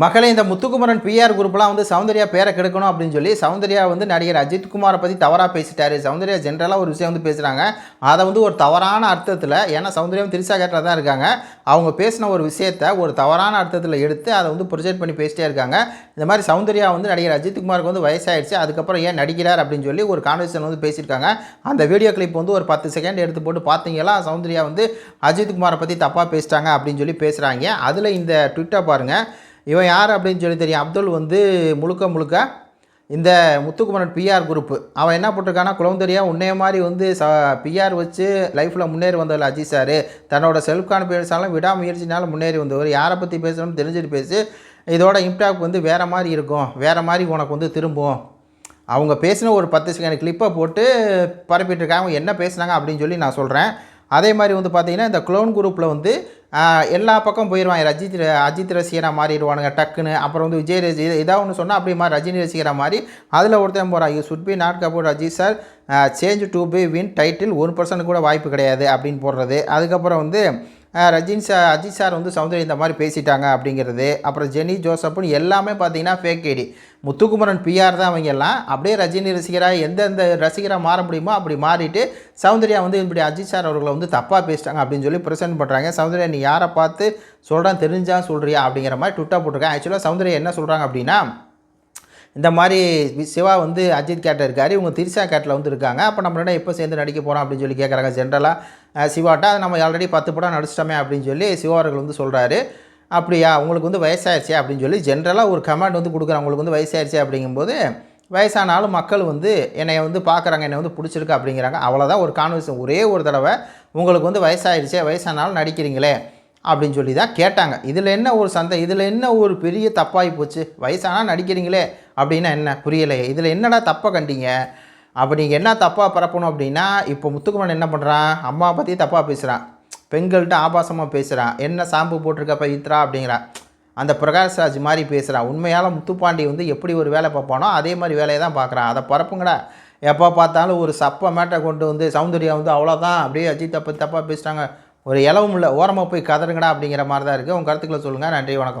மகளே இந்த முத்துக்குமரன் பிஆர் குரூப்லாம் வந்து சௌந்தர்யா பேரை கெடுக்கணும் அப்படின்னு சொல்லி சௌந்தர்யா வந்து நடிகர் அஜித் குமாரை பற்றி தவறாக பேசிட்டாரு. சௌந்தர்யா ஜென்ரலாக ஒரு விஷயம் வந்து பேசுகிறாங்க அதை வந்து ஒரு தவறான அர்த்தத்தில் ஏன்னா சௌந்தர்யாவும் திரிசா கேட்டில் தான் இருக்காங்க. அவங்க பேசின ஒரு விஷயத்த ஒரு தவறான அர்த்தத்தில் எடுத்து அதை வந்து ப்ரொஜெக்ட் பண்ணி பேசிட்டே இருக்காங்க. இந்த மாதிரி சௌந்தர்யா வந்து நடிகர் அஜித் குமாருக்கு வந்து வயசாகிடுச்சு அதுக்கப்புறம் ஏன் நடிக்கிறார் அப்படின்னு சொல்லி ஒரு கான்வர்சேஷன் வந்து பேசியிருக்காங்க. அந்த வீடியோ கிளிப் வந்து ஒரு பத்து செகண்ட் எடுத்து போட்டு பார்த்தீங்களா? சௌந்தர்யா வந்து அஜித் குமாரை பற்றி தப்பாக பேசிட்டாங்க அப்படின்னு சொல்லி பேசுகிறாங்க அதில் இந்த ட்விட்டை பாருங்கள் இவன் யார் அப்படின்னு சொல்லி தெரியும். அப்துல் வந்து முழுக்க முழுக்க இந்த முத்துக்குமரன் பிஆர் குரூப்பு அவன் என்ன போட்டிருக்கான்னா குளந்தரியா உன்னைய மாதிரி வந்து ச பிஆர் வச்சு லைஃப்பில் முன்னேறி வந்தவர் அஜித் சார். தன்னோட செல்ஃப் கான்ஃபிடன்ஸாலும் விடாமுயற்சினாலும் முன்னேறி வந்தவர். யாரை பற்றி பேசணும்னு தெரிஞ்சுட்டு பேசி. இதோட இம்பாக்ட் வந்து வேறு மாதிரி இருக்கும். வேறு மாதிரி உனக்கு வந்து திரும்பும். அவங்க பேசின ஒரு பத்து செகண்ட் கிளிப்பை போட்டு பரப்பிட்டு இருக்காங்க. அவங்க என்ன பேசுனாங்க அப்படின்னு சொல்லி நான் சொல்கிறேன் அதே மாதிரி வந்து பார்த்திங்கன்னா இந்த க்ளோன் குரூப்பில் வந்து எல்லா பக்கம் போயிடுவாங்க ரஜித் அஜித் ரசிகராக மாறிடுவானுங்க டக்குன்னு. அப்புறம் வந்து விஜய் ரசி இதாக ஒன்று சொன்னால் அப்படியே மாதிரி ரஜினி ரசிகராக மாதிரி அதில் ஒருத்தன் போகிறான் you should be not Kapoor Ajith sir change to be win title one percent கூட வாய்ப்பு கிடையாது அப்படின்னு போடுறது. அதுக்கப்புறம் வந்து ரஜினி சார் அஜித் சார் வந்து சௌந்தர்யா இந்த மாதிரி பேசிட்டாங்க அப்படிங்கிறது. அப்புறம் ஜெனி ஜோசப்னு எல்லாமே பார்த்தீங்கன்னா ஃபேக் ஐடி முத்துக்குமரன் பிஆர் தான் அவங்க எல்லாம். அப்படியே ரஜினி ரசிகராக எந்தெந்த ரசிகராக மாற முடியுமோ அப்படி மாறிட்டு சௌந்தர்யா வந்து இப்படி அஜித் சார் அவர்களை வந்து தப்பாக பேசிட்டாங்க அப்படின்னு சொல்லி ப்ரெசென்ட் பண்ணுறாங்க சௌந்தர்யா நீ யாரை பார்த்து சொல்கிறான் தெரிஞ்சா சொல்கிறியா அப்படிங்கிற மாதிரி ட்விட்டர் போட்டிருக்கேன் ஆக்சுவலாக சௌந்தர்யா என்ன சொல்கிறாங்க அப்படின்னா இந்த மாதிரி சிவா வந்து அஜித் கேட்டில் இருக்கார். இவங்க திரிசா கேட்டில் வந்து இருக்காங்க. அப்போ நம்ம ரெண்டும் எப்போ சேர்ந்து நடிக்க போகிறோம் அப்படின்னு சொல்லி கேட்குறாங்க ஜென்ரலாக சிவாட்டா அது நம்ம ஆல்ரெடி பத்து படம் நடிச்சிட்டோமே அப்படின்னு சொல்லி சிவாவர்கள் வந்து சொல்கிறாரு அப்படியா? உங்களுக்கு வந்து வயசாயிருச்சே அப்படின்னு சொல்லி ஜென்ரலாக ஒரு கமெண்ட் வந்து கொடுக்குறாங்க. உங்களுக்கு வந்து வயசாயிருச்சே அப்படிங்கும்போது வயசானாலும் மக்கள் வந்து என்னை வந்து பார்க்குறாங்க என்னை வந்து பிடிச்சிருக்கு அப்படிங்கிறாங்க. அவ்வளோதான் ஒரு கான்வர்சேஷன் ஒரே ஒரு தடவை. உங்களுக்கு வந்து வயசாயிருச்சே வயசானாலும் நடிக்கிறீங்களே. அப்படின்னு சொல்லி தான் கேட்டாங்க. இதில் என்ன ஒரு சந்தை? இதில் என்ன ஒரு பெரிய தப்பாகி போச்சு? வயசானா நடிக்கிறீங்களே? அப்படின்னா என்ன? புரியலையே. இதில் என்னடா தப்பாக கண்டீங்க? அப்போ நீங்கள் என்ன தப்பாக பரப்பணும் அப்படின்னா இப்போ முத்துக்குமன் என்ன பண்ணுறான் அம்மாவை பற்றி தப்பாக பேசுகிறான் பெண்கள்கிட்ட ஆபாசமாக பேசுகிறான் என்ன சாம்பு போட்டிருக்க பவித்ரா அப்படிங்கிறான். அந்த பிரகாஷ்ராஜ் மாதிரி பேசுகிறான் உண்மையால் முத்துப்பாண்டி வந்து எப்படி ஒரு வேலை பார்ப்பானோ அதே மாதிரி வேலையை தான் பார்க்குறான். அதை பரப்புங்கடா. எப்போ பார்த்தாலும் ஒரு சப்ப மேட்டை கொண்டு வந்து சௌந்தர்யா வந்து அவ்வளோதான் அப்படியே அஜித் தப்பு தப்பாக பேசுகிறாங்க ஒரு இலவும் இல்லை. ஓரமாக போய் கதறுங்கடா அப்படிங்கிற மாதிரி தான் இருக்குது உங்கள் கருத்துக்களை சொல்லுங்கள் நன்றி வணக்கம்.